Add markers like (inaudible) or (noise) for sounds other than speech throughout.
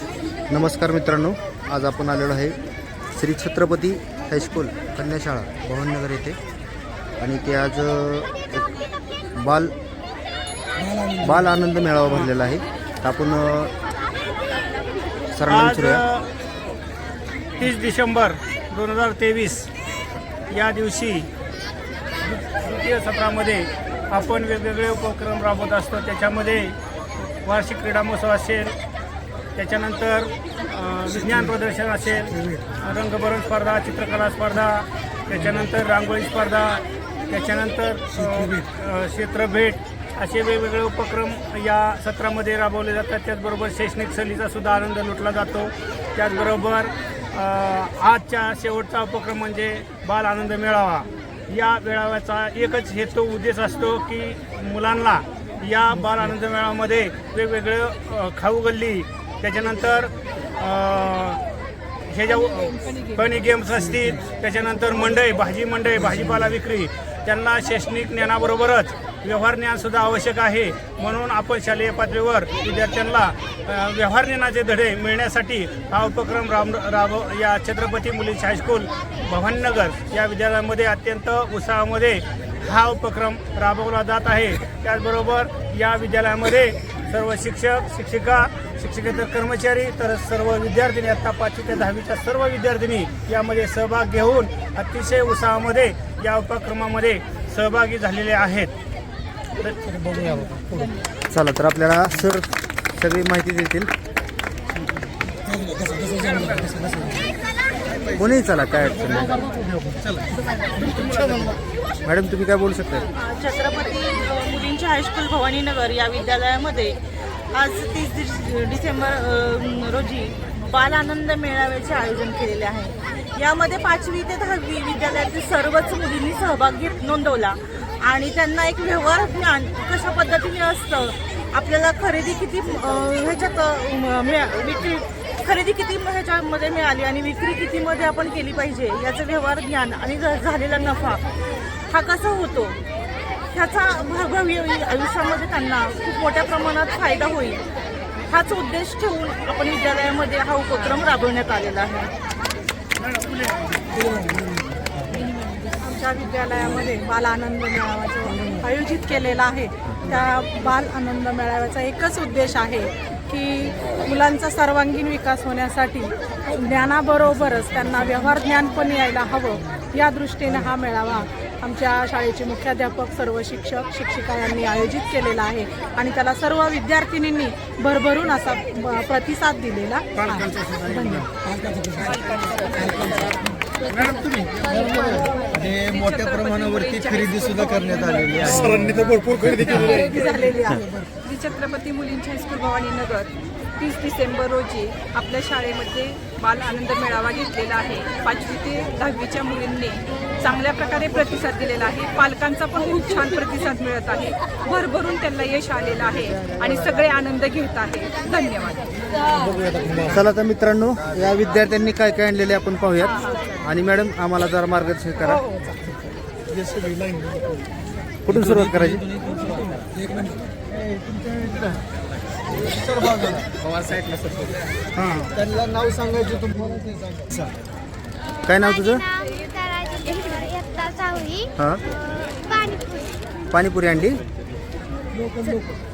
नमस्कार मित्रांनो आज आपण आलेलो आहे श्री छत्रपती हायस्कूल कन्याशाळा भवननगर येथे. आणि ते आज एक बाल बाल आनंद मेळावा भरलेला आहे. तर आपण सरांना आज विचारूया. तीस डिसेंबर दोन हजार तेवीस या दिवशी द्वितीय सत्रामध्ये आपण वेगवेगळे उपक्रम राबवत असतो. त्याच्यामध्ये वार्षिक क्रीडा महोत्सव असेल त्याच्यानंतर विज्ञान प्रदर्शन असेल रंगभरण स्पर्धा चित्रकला स्पर्धा त्याच्यानंतर रांगोळी स्पर्धा त्याच्यानंतर क्षेत्रभेट असे वेगवेगळे उपक्रम या सत्रामध्ये राबवले जातात. त्याचबरोबर शैक्षणिक सहलीचा सुद्धा आनंद लुटला जातो. त्याचबरोबर आजच्या शेवटचा उपक्रम म्हणजे बाल आनंद मेळावा. या मेळाव्याचा एकच हेतू उद्देश असतो की मुलांना या बाल आनंद मेळाव्यामध्ये वेगवेगळं खाऊगल्ली खाऊ गल्ली त्याच्यानंतर हे ज्या फनी गेम्स असतील त्याच्यानंतर मंडई भाजी मंडई भाजीपाला विक्री त्यांना शैक्षणिक ज्ञानाबरोबरच व्यवहार ज्ञानसुद्धा आवश्यक आहे. म्हणून आपण शालेय पातळीवर विद्यार्थ्यांना व्यवहार ज्ञानाचे धडे मिळण्यासाठी हा उपक्रम राम राब या छत्रपती मुलींची हायस्कूल भवानीनगर या विद्यालयामध्ये अत्यंत उत्साहामध्ये हा उपक्रम राबवला जात आहे. त्याचबरोबर या विद्यालयामध्ये सर्व शिक्षक शिक्षिका शिक्षकेतर कर्मचारी तर सर्व विद्यार्थिनी आता पाचवी ते दहावीच्या सर्व विद्यार्थिनी यामध्ये सहभाग घेऊन अतिशय उत्साहामध्ये या उपक्रमामध्ये सहभागी झालेले आहेत. चला तर आपल्याला सर सगळी माहिती देतील. कोणीही चला काय अडचण नाही. मॅडम तुम्ही काय बोलू शकता? छत्रपती अ, मुलींची हायस्कूल भवानीनगर या विद्यालयामध्ये आज तीस डिसेंबर रोजी बाल आनंद मेळाव्याचे आयोजन केलेले आहे. यामध्ये पाचवी ते दहावी विद्यालयातील सर्वच मुलींनी सहभाग घेत नोंदवला आणि त्यांना एक व्यवहार ज्ञान कशा पद्धतीने असतं आपल्याला खरेदी किती ह्याच्यात मिळा- विक्री खरेदी किती ह्याच्यामध्ये मिळाली आणि विक्री कितीमध्ये आपण केली पाहिजे याचं व्यवहार ज्ञान आणि झालेला नफा हा कसा होतो? ह्याचा भ- भावी आयुष्यामध्ये त्यांना खूप मोठ्या प्रमाणात फायदा होईल. हाच उद्देश ठेवून आपण विद्यालयामध्ये हा उपक्रम राबवण्यात आलेला आहे. आमच्या विद्यालयामध्ये बाल आनंद मेळाव्याचं आयोजित केलेला आहे. त्या बाल आनंद मेळाव्याचा एकच उद्देश आहे की मुलांचा सर्वांगीण विकास होण्यासाठी ज्ञानाबरोबरच त्यांना व्यवहार ज्ञान पण यायला हवं. या दृष्टीने हा मेळावा आमच्या शाळेचे मुख्याध्यापक सर्व शिक्षक शिक्षिका यांनी आयोजित केलेला आहे. आणि त्याला सर्व विद्यार्थिनींनी भरभरून असा प्रतिसाद दिलेला आहे. हे मोठ्या प्रमाणावरती खरेदी सुद्धा करण्यात आलेली आहे. खरेदी झालेली आहे. श्री छत्रपती मुलींची हायस्कूल भवानीनगर तीस डिसेंबर रोजी आपल्या शाळेमध्ये बाल आनंद मेळावा घेतलेला आहे. पाचवी ते दहावीच्या मुलींनी चांगल्या प्रकारे प्रतिसाद दिलेला आहे. पालकांचा पण खूप छान प्रतिसाद मिळत आहे. भरभरून त्यांना यश आलेलं आहे आणि सगळे आनंद घेत आहे. धन्यवाद. चला तर मित्रांनो या विद्यार्थ्यांनी काय काय आणलेले आपण पाहूयात. आणि मॅडम आम्हाला जरा मार्गदर्शन करा. कुठून सुरुवात करायची? त्यांना नाव सांगायचं तुम्हाला काय नाव तुझं? हां? पाणीपुरी. पाणीपुरी अंडी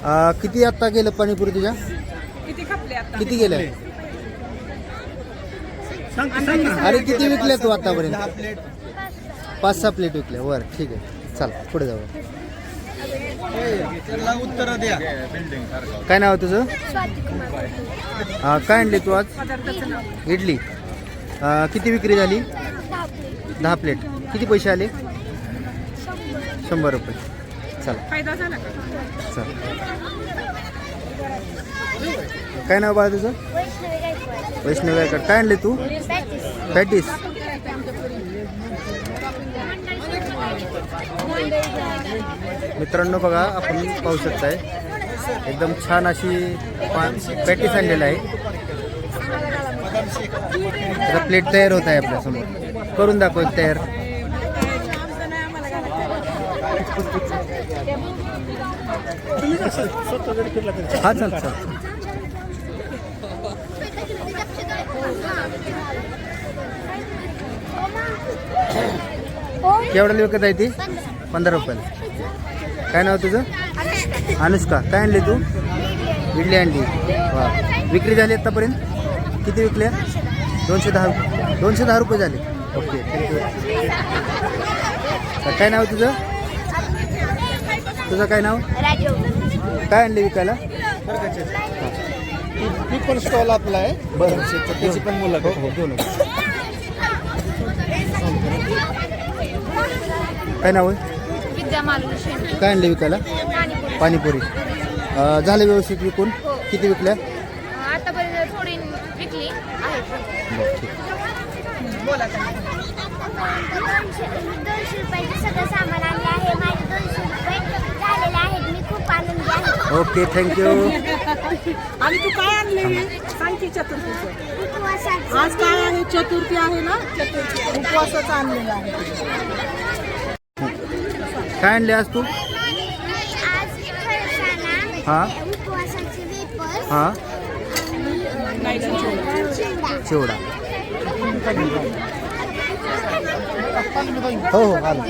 आ, किती आत्ता गेलं पाणीपुरी तुझ्या? किती खपले आता किती गेल्या अरे किती विकल्या तू आतापर्यंत? पाच सहा प्लेट. विकल्या. वर ठीक आहे. चल पुढे जाऊ. उत्तर द्या. काय नाव आहे तुझं? काय आणली तू आज? पदार्थाचं नाव इडली. आ, किती विक्री झाली? दहा दहा प्लेट. किती पैसे आले? शंभर रुपये. चला. फायदा झाला चल. काय नाव बाळा तुझं? वैष्णवी गायकवाड. काय आणले तू? पॅटीस. मित्रांनो बघा आपण पाहू शकताय. एकदम छान अशी पॅटीस आणलेलं आहे. प्लेट तयार होत आहे आपल्यासमोर. करून दाखवत तयार. हा चल चल. केवढ्याला विकत आहे ती? पंधरा रुपयाला. काय नाव तुझं? अनुष्का. काय आणली तू? इडली आणली. वा. विक्री झाली आत्तापर्यंत किती विकल्या? दोनशे दहा दोनशे दहा रुपये झाले. ओके थँक्यू काय नाव तुझं? तुझं काय नाव? राजू. काय आणले विकायला? ती पण स्टॉल आपला आहे. बरं. त्याची पण मुलाखत हो नका काय नाव आहे? काय आणले विकायला? पाणीपुरी. झाले व्यवस्थित विकून? किती विकल्या? आतापर्यंत थोडी विकली. आहे. ठीक दोनशे रुपयाचे सगळं सामान आणले आहे. माझे दोनशे रुपये झालेले आहेत. मी खूप आनंदी आहे. ओके थँक्यू आणि तू काय आणले? सांग की चतुर्थीचं. उपवासाचं. आज काय आहे? चतुर्थी आहे ना? चतुर्थी उपवासाचं आणलेलं आहे. काय आणले आज तू? हां. हां. चिवडा. हो हो आला.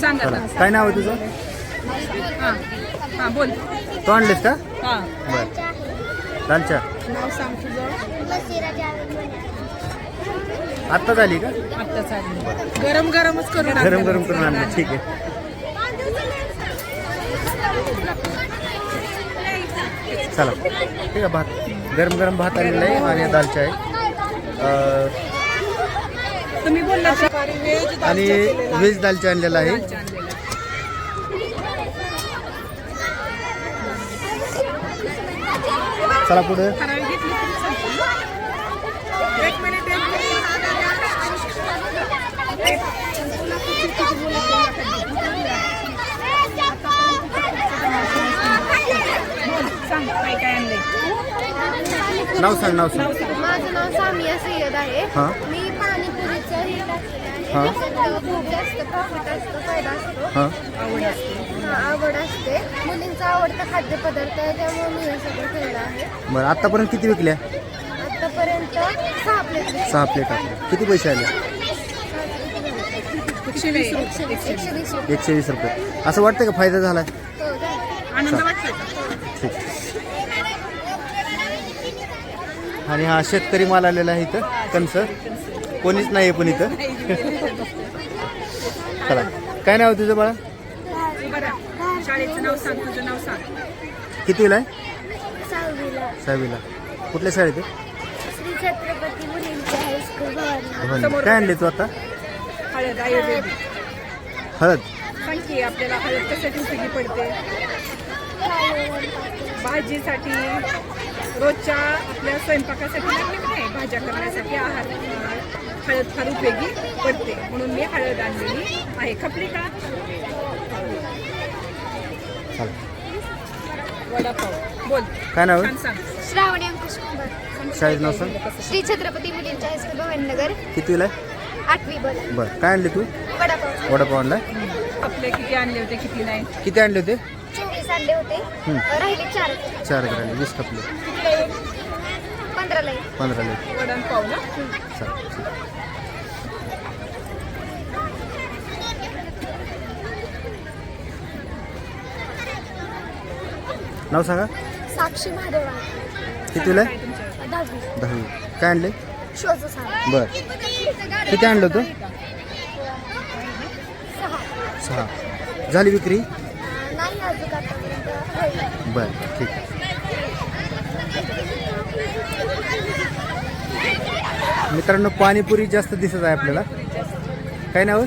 सांगा चला काय नाव आहे तुझं? हां हां बोल. तो आणलेस का? हां. बरं. लालच्या नाव सांग तुझं. बसिरा जावेद म्हणे आत्ता झाली का? आत्ताच आली. गरम गरमच करून. गरम गरम करून आणलं. ठीक आहे. चला. ठीक आहे भात. गरम गरम भात आलेला आहे आणि दालच्या आहे आणि व्हेज आणि व्हेज आणलेला आहे. चला पुढे ठराविक घेतली तरी चालते. एक मिनिट एक मिनिट सांग काय काय आणलंय? नाव सांग नाव सांग. माझं नाव सामिया सय्यद आहे. हां. मी पाणीपुरीचं हे टाकलेलं हां. आहे त्याच्यात खूप जास्त प्रॉफिट असतो फायदा असतो. हां. हां, आवड असते. मुलींचा आवडता खाद्यपदार्थ आहे त्यामुळे मी हे सगळं केलं आहे. बरं आत्तापर्यंत किती विकल्या? आतापर्यंत सहा प्लेट सहा प्लेट आपल्या किती पैसे आले? एकशे वीस रुपये. एकशे वीस. रुपये. एकशे वीस रुपये. असं वाटतं का फायदा झाला हो, झालं. आनंद वाटतोय का? ठीक. आणि हा शेतकरी माल आलेला आहे इथं कणस. कोणीच नाही आहे पण इथं. चला. काय नाव तुझं बाळा? शाळेचं नाव सांग तुझं नाव सांग. कितीला आहे? सहावीला. सहावीला. कुठल्या शाळेत आहे? श्री छत्रपती मुलींची हायस्कूल भवानी. भवानी. काय आणले तू आता? हळद आयुर्वेदिक. हळद. पण की आपल्याला हळद कशासाठी उपयोगी पडते? भाजीसाठी. रोजच्या आपल्या स्वयंपाकासाठी लागते की नाही भाज्या करण्यासाठी आहार हळद फार उपयोगी पडते. म्हणून मी हळद आणलेली आहे. खपली का? वडापाव. बोल. काय नाव छान सांग. श्रावणी अंकुश कुंभार. शाळेचं नाव सांग. श्री छत्रपती मुलींची हायस्कूल भवानीनगर कितीला आहे? आठवी बर बरं. काय आणले तू? वडापाव. वडापाव आणला आपले किती आणले होते किती नाही? किती आणले होते? आणले होते. राहिले चार. चार ग्राम वीस कपले कुठले? पंधराला एक. पंधरा लिटर वडापाव ना. नाव सांगा. साक्षी महादेवा कितीला? दहावी. दहावी. काय आणले? बर. किती आणलं होतं? सहा. सहा. झाली विक्री? नाही आतापर्यंत बर ठीक आहे. मित्रांनो पाणीपुरी जास्त दिसत आहे आपल्याला. काय नाव?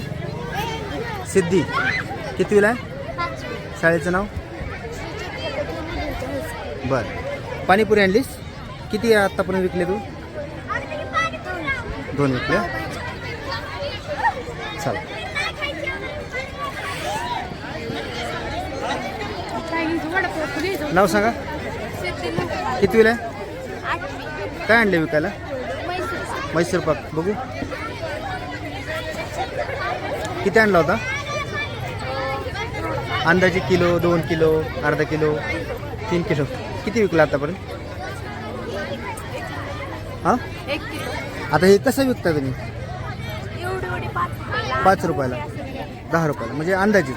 सिद्धी. कितवीला आहे? शाळेचं नाव? बरं. बर पाणीपुरी आणलीस? किती आत्तापर्यंत विकले तू? दोन विकले. चला. नाव सांगा. कितवीला आहे? काय आणले विकायला? मैसूर म्हैसूर पाक. बघू. किती आणला होता? अंदाजे किलो दोन किलो अर्धा किलो तीन किलो. किती विकला आतापर्यंत? हां? आता हे कसं विकता तुम्ही? पाच रुपयाला. दहा रुपयाला. म्हणजे अंदाजे.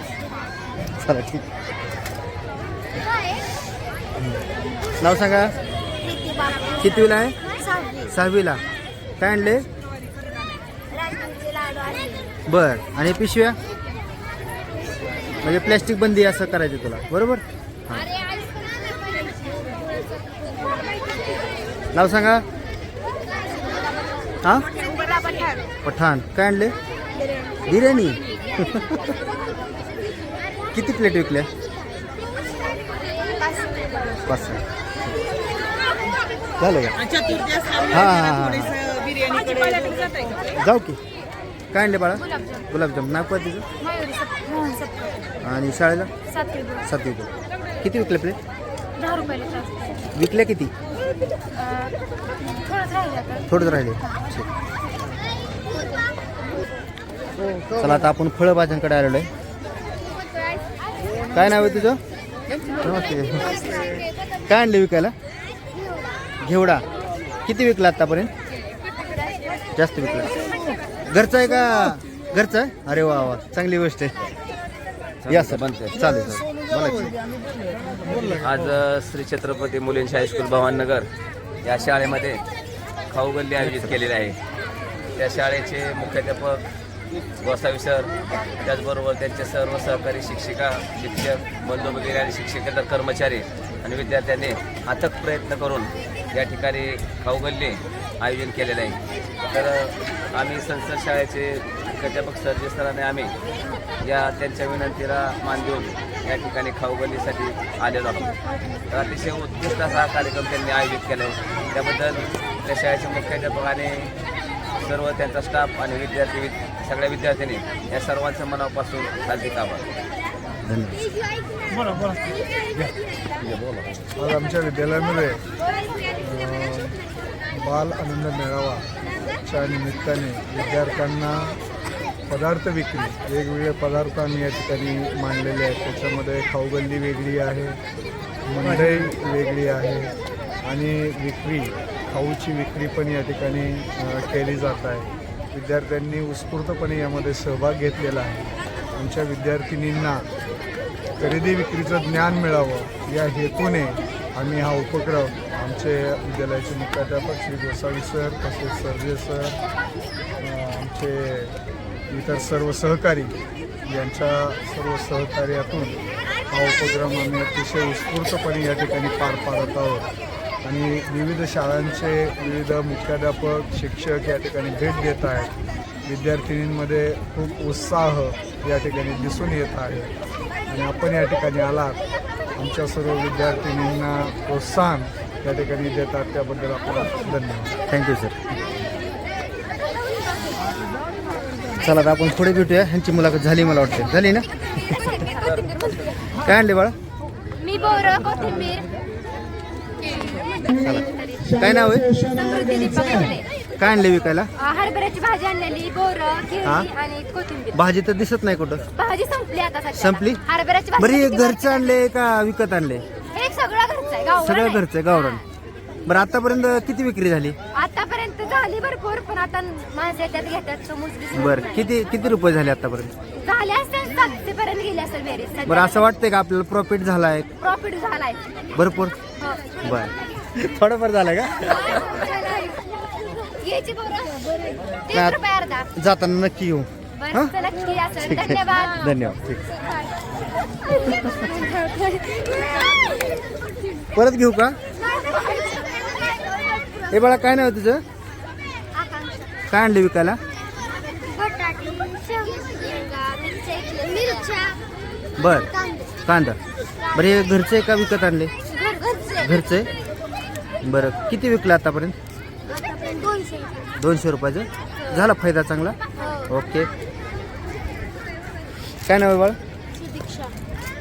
चला ठीक. नाव सांगा. कितवीला आहे? सहावी. सहावीला. काय आणले? बर. आणि पिशव्या? म्हणजे प्लॅस्टिक बंदी असं करायचं तुला. बरोबर? हां. नाव सांगा. हां? पठाण. काय आणले? बिर्याणी. किती प्लेट विकल्या? पाच. झालं का? चतुर्थी हां हां हां. बिर्याणीकडे जाऊ की. काय आणले बाळा? गुलाबजाम. नाव काय तिचं मयुरी सप मोहन सप आणि शाळेला? सातवी सातवी किती विकले प्लेट दहा रुपयाला जास्त विकल्या किती? थोडंच राहिलं आता. थोडंच राहिले. ठीक. चला आता आपण फळभाज्यांकडे आलेलो आहे. काय नाव आहे तुझं? नमस्ते. काय आणले विकायला? घेवडा. किती विकला आतापर्यंत? जास्त विकला. घरचं आहे का? घरचं आहे? अरे वा वा. चांगली गोष्ट आहे. या सर. चालेल चालेल. बोला. आज श्री छत्रपती मुलींची हायस्कूल भवाननगर या शाळेमध्ये खाऊ गल्ली आयोजित केलेली आहे. त्या शाळेचे मुख्याध्यापक गोसावी सर त्याचबरोबर त्यांचे सर्व सहकारी शिक्षिका शिक्षक बंधू वगैरे आणि शिक्षकेतर कर्मचारी आणि विद्यार्थ्यांनी अथक प्रयत्न करून या ठिकाणी खाऊगल्ली आयोजन केलेलं आहे. तर आम्ही संसद शाळेचे मुख्याध्यापक सरजी सरांनी आम्ही या त्यांच्या विनंतीला मान देऊन या ठिकाणी खाऊगल्लीसाठी आलेलो आहोत. तर अतिशय उत्कृष्ट असा हा कार्यक्रम त्यांनी आयोजित केला आहे त्याबद्दल त्या शाळेचे मुख्याध्यापकाने सर्व त्यांचा स्टाफ आणि विद्यार्थी सगळ्या विद्यार्थ्यांनी या सर्वांचं मनापासून हार्दिक आभार. धन्यवाद. बोला बोला. आज आमच्या विद्यालयामध्ये बाल आनंद मेळावाच्या निमित्ताने विद्यार्थ्यांना पदार्थ विक्री वेगवेगळे पदार्थ आम्ही या ठिकाणी मांडलेले आहेत. त्याच्यामध्ये खाऊगल्ली वेगळी आहे मंडई वेगळी आहे आणि विक्री खाऊची विक्री पण या ठिकाणी केली जात आहे. विद्यार्थ्यांनी उत्स्फूर्तपणे यामध्ये सहभाग घेतलेला आहे. आमच्या विद्यार्थिनींना खरेदी विक्रीचं ज्ञान मिळावं या हेतूने आम्ही हा उपक्रम आमचे विद्यालयाचे मुख्याध्यापक श्री गोसावी सर तसेच सर्जे सर आमचे इतर सर्व सहकारी यांच्या सर्व सहकार्यातून हा उपक्रम आम्ही अतिशय उत्स्फूर्तपणे या ठिकाणी पार पाडत आहोत. आणि विविध शाळांचे विविध मुख्याध्यापक शिक्षक या ठिकाणी भेट देत आहेत. विद्यार्थिनींमध्ये खूप उत्साह या ठिकाणी दिसून येत आहे. आणि आपण या ठिकाणी आलात. आमच्या सर्व विद्यार्थिनींना प्रोत्साहन या ठिकाणी देतात. त्याबद्दल आपल्याला धन्यवाद. थँक्यू सर चला आता आपण पुढे भेटूया. ह्यांची मुलाखत झाली मला वाटते. झाली ना? (laughs) काय आणले बाळा? मी बोर कोथिंबीर. काय नाव आहे. काय आणले विकायला? हरभऱ्याची भाजी आणलेली बोर आणि कोथिंबीर. भाजी तर दिसत नाही कुठं. भाजी संपली आता संपली? हरभऱ्याची बरी. घरचं आणले का विकत आणले सगळं घरचं आहे गावरान सगळं आहे. घरचं आहे गावरान. बरं आतापर्यंत किती विक्री झाली? आतापर्यंत झाली भरपूर पण आता माणसं येतात घेतात बरं किती किती रुपये झाले आतापर्यंत? झाले असतील सातशे पर्यंत गेले असेल बेरीज बरं असं वाटतंय का आपल्याला प्रॉफिट झाला आहे प्रॉफिट झालाय. भरपूर? हो. बरं. थोडंफार झालं का? नाही. जाताना नक्की येऊ धन्यवाद. धन्यवाद परत घेऊ का? हे बाळा काय नाव आहे तुझं? काय आणले विकायला? बर कांदा. बरं हे घरचे का विकत आणले? घरचे. घरचे? बरं किती विकलं आतापर्यंत? दोनशे. दोनशे रुपयाचं? झाला फायदा चांगला? हो. ओके. काय नाव आहे बाळा?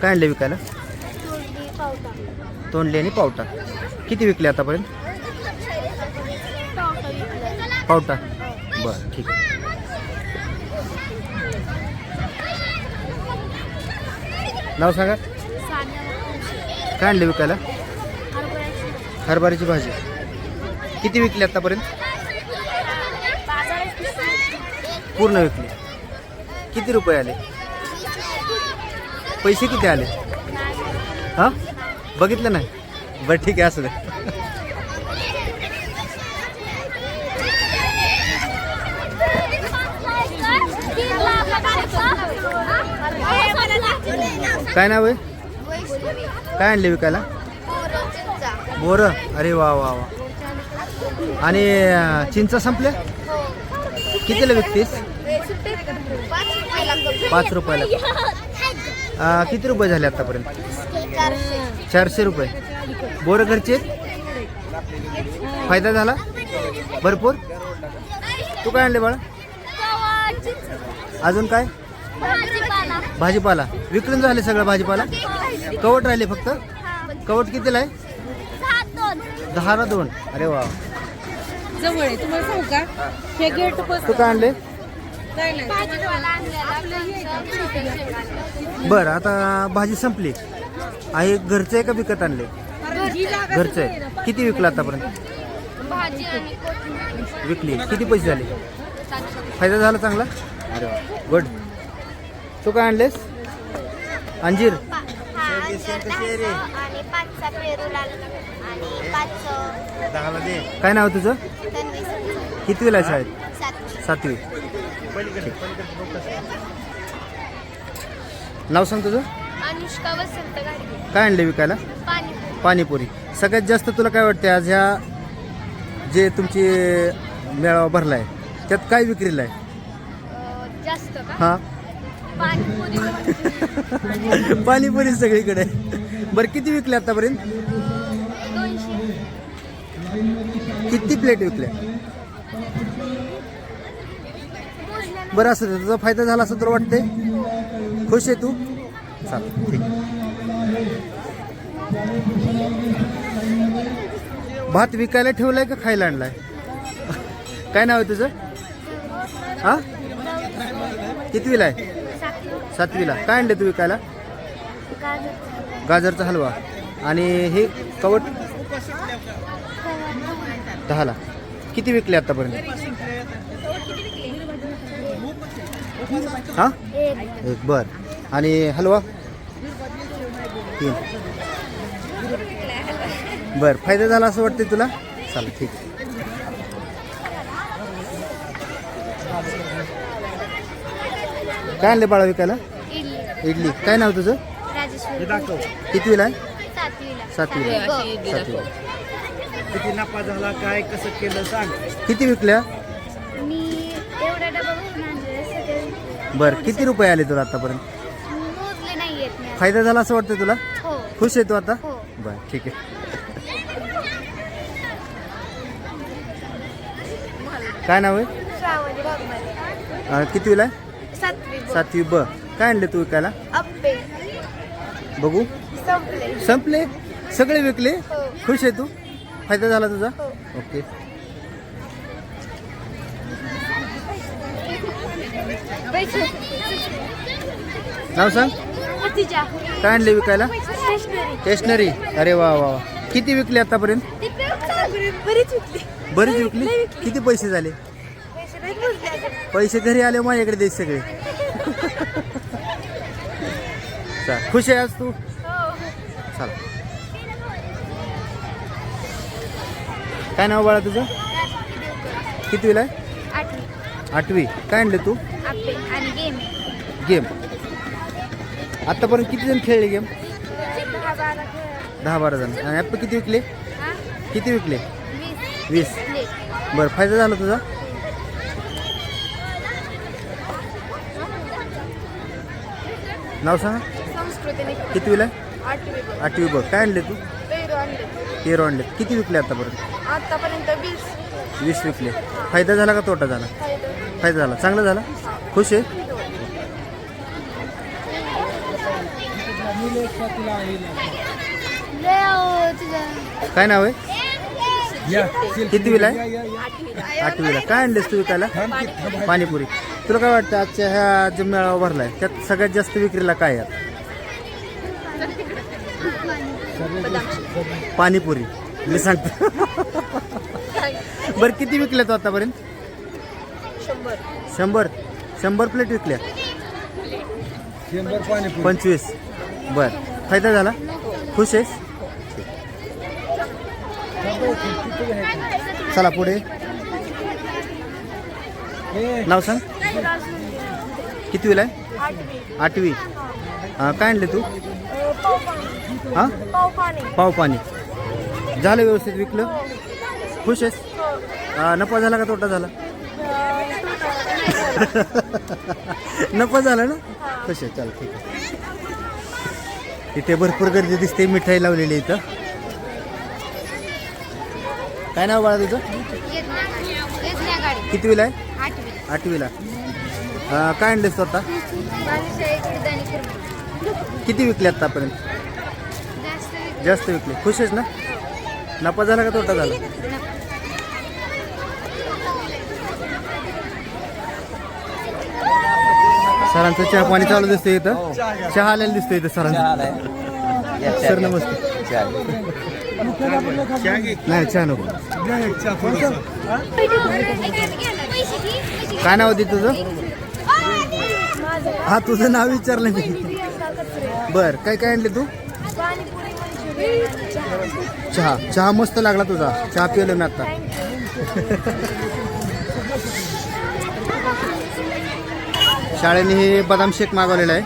काय आणले विकायला? तोंडली पावटा. तोंडली आणि पावटा. किती विकले आतापर्यंत? पावटा विकला. पावटा? बरं ठीक आहे. नाव सांगा. सान्या काय आणले विकायला? हरभऱ्याची भाजी. किती विकली आतापर्यंत? पूर्ण विकली. किती रुपये आले? पैसे किती आले? हां? बघितलं नाही? बरं ठीक आहे असं दे. काय नाव आहे? काय आणले विकायला? बोरं? अरे वा वा वा. आणि चिंच संपले संपल्या? कितीला विकतीस? पाच रुपयाला. किती रुपये झाले आतापर्यंत? चारशे रुपये. बोरं घरचे? फायदा झाला? भरपूर? तू काय आणले बाळा? अजून काय? भाजीपाला. विकून झाले सगळं भाजीपाला? कवट राहिले फक्त? कवट कितीला आहे? दहाला दोन? अरे वा. जवळ आहे. तुम्हाला सांगू का? हे. गेट तू काय आणले बरं आता भाजी संपली. आहे घरचं आहे का विकत आणले? घरचं आहे. किती विकलं आतापर्यंत? भाजी आणि कोथिंबीर. विकली. किती पैसे झाले? फायदा झाला चांगला? अरे वा. गुड. तू काय आणलेस? अंजीर? काय नाव तुझं. कितवीला आहे शाळेत? सातवी. नाव सांग तुझं? अनुष्का वसंत गाडगे. काय आणले विकायला? पाणी पाणीपुरी. सगळ्यात जास्त तुला काय वाटते आज ह्या जे तुमची मेळावा भरला आहे त्यात काय विक्रीला आहे जास्त का? हां. पाणीपुरी. (laughs) पाणीपुरी सगळीकडे. आहे. बरं किती विकले आतापर्यंत दोनशे किती प्लेट विकल्या बरं असं तुझा फायदा झाला असं तर वाटते खुश आहे तू? चाल ठीक. भात विकायला ठेवलाय का खायला आणलाय? काय नाव आहे तुझं? हा? कितवीला आहे? सातवीला. काय आणले तू विकायला? गाजरचा हलवा. आणि हे कवट? दहाला. किती विकले आतापर्यंत? हा? एक बर. आणि हलवा? तीन. बर फायदा झाला असं वाटतंय तुला? चालेल ठीक आहे. काय आणले बाळा विकायला? इडली. काय नाव तुझं? कितवीला आहे? सातवीला. सातवी. सातवीला. किती नफा झाला काय कसं केलं सांग. किती विकल्या? मी एवढा डबा भरून आणले सगळे बर किती रुपये आले तुला आतापर्यंत? मोजले नाही येत मी. फायदा झाला असं वाटतं तुला? हो. खुश आहे तू आता? हो. बर ठीक आहे. काय नाव आहे? श्रावणी बागमारे अं, कितवीला आहे सातवी ब. सातवी ब काय आणले तू विकायला? अप्पे. बघू. संपले. संपले? सगळे विकले? हो. खुश आहे तू? फायदा झाला तुझा? हो. ओके. नाव सांग? काय आणले विकायला? स्टेशनरी. अरे वा वा वा. किती विकले आतापर्यंत? बरीच विकली. बरीच विकली? किती पैसे झाले? पैसे घरी आले माझ्याकडे दे सगळे. (laughs) चल खुश आहे आज तू? चल. काय नाव बाळा तुझं? कितवीला आहे? आठवी. काय आणलं तू? गेम गेम आतापर्यंत किती जण खेळले गेम दहा बारा जण. आणि ॲप किती विकले? किती विकले? वीस. बरं फायदा झाला तुझा? नाव सांगा. कितवीला आहे? आठवी बघ. काय आणले तू? तेरा आणले किती विकले आतापर्यंत? आतापर्यंत वीस. वीस विकले. फायदा झाला का तोटा झाला? फायदा फायदा झाला. चांगला झाला? खुश आहे? काय नाव आहे? कितवीला आहे? आठवीला. काय आणलेस तू विकायला? पाणीपुरी. तुला काय वाटतं आजच्या ह्या जो मेळावा भरलाय त्यात सगळ्यात जास्त विक्रीला काय आहे? पाणीपुरी. मी सांगतो (laughs) बरं किती विकल्या तू आतापर्यंत? शंभर. शंभर. प्लेट विकल्या. शंभर पंचवीस. बर. फायदा झाला? खुश आहेस? चला पुढे. नाव सांग. किती विला आहे आठवी. काय आणले तू? हा? पाव पाणी झालं व्यवस्थित विकलं? खुश आहेस? हा, नफा झाला का तोटा झाला? (laughs) नफा झाला ना? खुश आहे चल ठीक आहे. इथे भरपूर गर्दी दिसते मिठाई लावलेली इथं. काय नाव बाळा तुझं? किती विला आहे? आठवीला. काय आणले स्वतः? किती विकले आतापर्यंत? जास्त विकले. खुश आहेस ना? नफा झाला का तोटा झाला? सरांचं चहा पाणी चालू दिसतंय इथं. चहा आलेला दिसतोय इथं सरांचं. सर नमस्ते. नाही चहा नको. काय नाव होती तुझं? हा तुझं नाव विचारलं मी. बर काय काय आणले तू? चहा. चहा मस्त लागला तुझा. चहा पिलो मी आता. शाळेने हे बदाम शेक मागवलेलं आहे.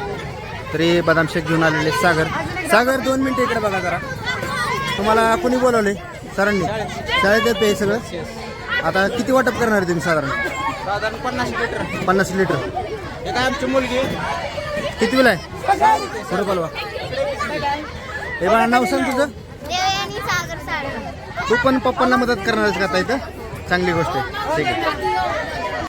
तर हे बदाम शेक घेऊन आलेले. सागर. सागर दोन मिनिटं इकडे बघा जरा. तुम्हाला कोणी बोलवले सरांनी. शाळेत येते हे सगळं? आता किती वाटप करणार तुम्ही साधारण? साधारण पन्नास लिटर. पन्नास लिटर. काय आमची मुलगी. आहे. पुढे बोलवा. हे बाळा नाव सांग तुझं. देवयानी सागर सागर तू पण पप्पांना मदत करणार आहेस का आता इथं? चांगली गोष्ट आहे. ठीक आहे.